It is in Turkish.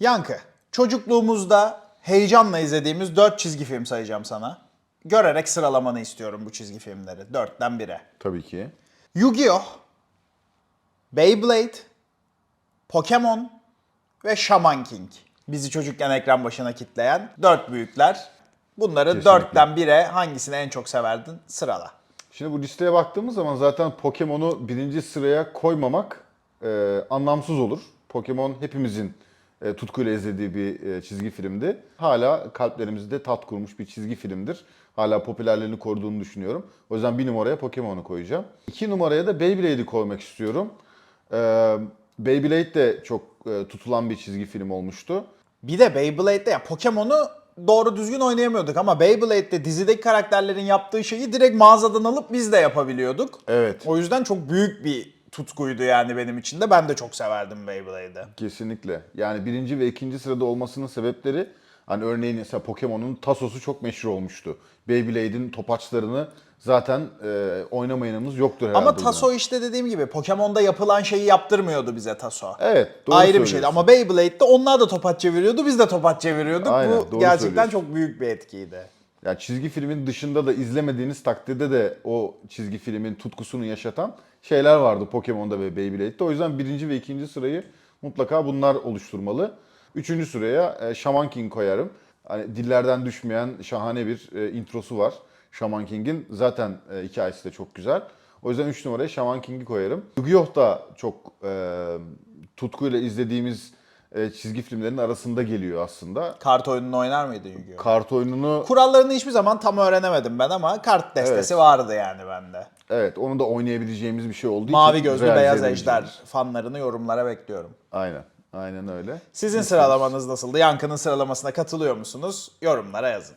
Yankı, çocukluğumuzda heyecanla izlediğimiz 4 çizgi film sayacağım sana. Görerek sıralamanı istiyorum bu çizgi filmleri. 4'ten 1'e. Tabii ki. Yu-Gi-Oh! Beyblade, Pokemon ve Shaman King. Bizi çocukken ekran başına kitleyen 4 büyükler. Bunları Kesinlikle. 4'ten 1'e hangisini en çok severdin? Sırala. Şimdi bu listeye baktığımız zaman zaten Pokemon'u birinci sıraya koymamak e, anlamsız olur. Pokemon hepimizin tutkuyla izlediği bir e, çizgi filmdi. Hala kalplerimizde tat kurmuş bir çizgi filmdir. Hala popülerliğini koruduğunu düşünüyorum. O yüzden bir numaraya Pokemon'u koyacağım. İki numaraya da Beyblade'i koymak istiyorum. E, Beyblade de çok e, tutulan bir çizgi film olmuştu. Bir de Beyblade'de ya Pokemon'u doğru düzgün oynayamıyorduk ama Beyblade'de dizideki karakterlerin yaptığı şeyi direkt mağazadan alıp biz de yapabiliyorduk. Evet. O yüzden çok büyük bir tutkuydu yani benim için de. Ben de çok severdim Beyblade'i. Kesinlikle. Yani birinci ve ikinci sırada olmasının sebepleri hani örneğin mesela Pokemon'un Tasos'u çok meşhur olmuştu. Beyblade'in topaçlarını zaten e, oynamayanımız yoktur herhalde. Ama Taso dönem. işte dediğim gibi Pokemon'da yapılan şeyi yaptırmıyordu bize Taso. Evet, doğru Ayrı bir şeydi ama Beyblade'de onlar da topaç çeviriyordu, biz de topaç çeviriyorduk. Aynen, Bu gerçekten çok büyük bir etkiydi. Yani çizgi filmin dışında da izlemediğiniz takdirde de o çizgi filmin tutkusunu yaşatan şeyler vardı Pokemon'da ve Beyblade'de. O yüzden birinci ve ikinci sırayı mutlaka bunlar oluşturmalı. Üçüncü sıraya e, Shaman King koyarım. Hani dillerden düşmeyen şahane bir e, introsu var. Shaman King'in zaten e, hikayesi de çok güzel. O yüzden 3 numaraya Shaman King'i koyarım. Yu-Gi-Oh da çok e, tutkuyla izlediğimiz e, çizgi filmlerin arasında geliyor aslında. Kart oyununu oynar mıydın Yu-Gi-Oh? Kart oyununu Kurallarını hiçbir zaman tam öğrenemedim ben ama kart destesi Evet. vardı yani bende. Evet, onu da oynayabileceğimiz bir şey olduğu Mavi için gözlü realize beyaz edebileceğimiz. ejder fanlarını yorumlara bekliyorum. Aynen, aynen öyle. Sizin sıralamanız nasıldı? Yankı'nın sıralamasına katılıyor musunuz? Yorumlara yazın.